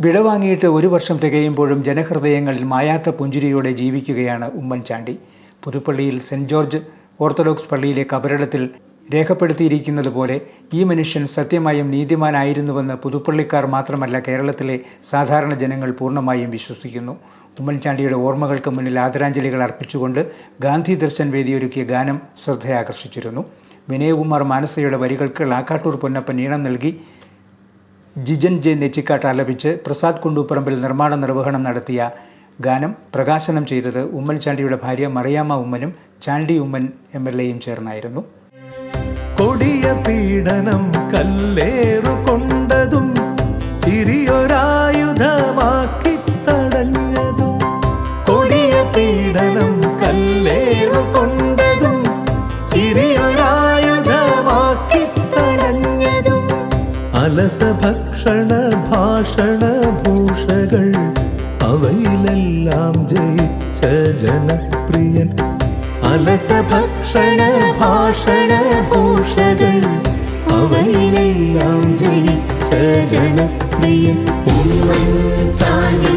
വിടവാങ്ങിയിട്ട് ഒരു വർഷം തികയുമ്പോഴും ജനഹൃദയങ്ങളിൽ മായാത്ത പുഞ്ചിരിയോടെ ജീവിക്കുകയാണ് ഉമ്മൻചാണ്ടി. പുതുപ്പള്ളിയിൽ സെന്റ് ജോർജ് ഓർത്തഡോക്സ് പള്ളിയിലെ കബറിടത്തിൽ രേഖപ്പെടുത്തിയിരിക്കുന്നത് പോലെ ഈ മനുഷ്യൻ സത്യമായും നീതിമാനായിരുന്നുവെന്ന് പുതുപ്പള്ളിക്കാർ മാത്രമല്ല കേരളത്തിലെ സാധാരണ ജനങ്ങൾ പൂർണമായും വിശ്വസിക്കുന്നു. ഉമ്മൻചാണ്ടിയുടെ ഓർമ്മകൾക്ക് മുന്നിൽ ആദരാഞ്ജലികൾ അർപ്പിച്ചുകൊണ്ട് ഗാന്ധി ദർശൻ വേദിയൊരുക്കിയ ഗാനം ശ്രദ്ധയാകർഷിച്ചിരുന്നു. വിനയകുമാർ മാനസയുടെ വരികൾക്ക് ലാക്കാട്ടൂർ പൊന്നപ്പൻ ഈണം നൽകി ജിജൻ ജെ നെച്ചിക്കാട്ട് ആലപിച്ച് പ്രസാദ് കുണ്ടൂപ്പറമ്പിൽ നിർമ്മാണ നിർവഹണം നടത്തിയ ഗാനം പ്രകാശനം ചെയ്തത് ഉമ്മൻചാണ്ടിയുടെ ഭാര്യ മറിയാമ്മ ഉമ്മനും ചാണ്ടി ഉമ്മൻ എം എൽ എയും ചേർന്നായിരുന്നു. കൊടിയ പീഡനം കല്ലേറു കൊണ്ടതും അലസ ഭക്ഷണ ഭാഷണ ഭൂഷകൾ അവയിലെല്ലാം ജയിച്ച ജനപ്രിയൻ അലസ ഭക്ഷണ ഭാഷണ ഭൂഷകൾ അവയിലെല്ലാം ജയിച്ച ജനപ്രിയൻ ഉമ്മൻചാണ്ടി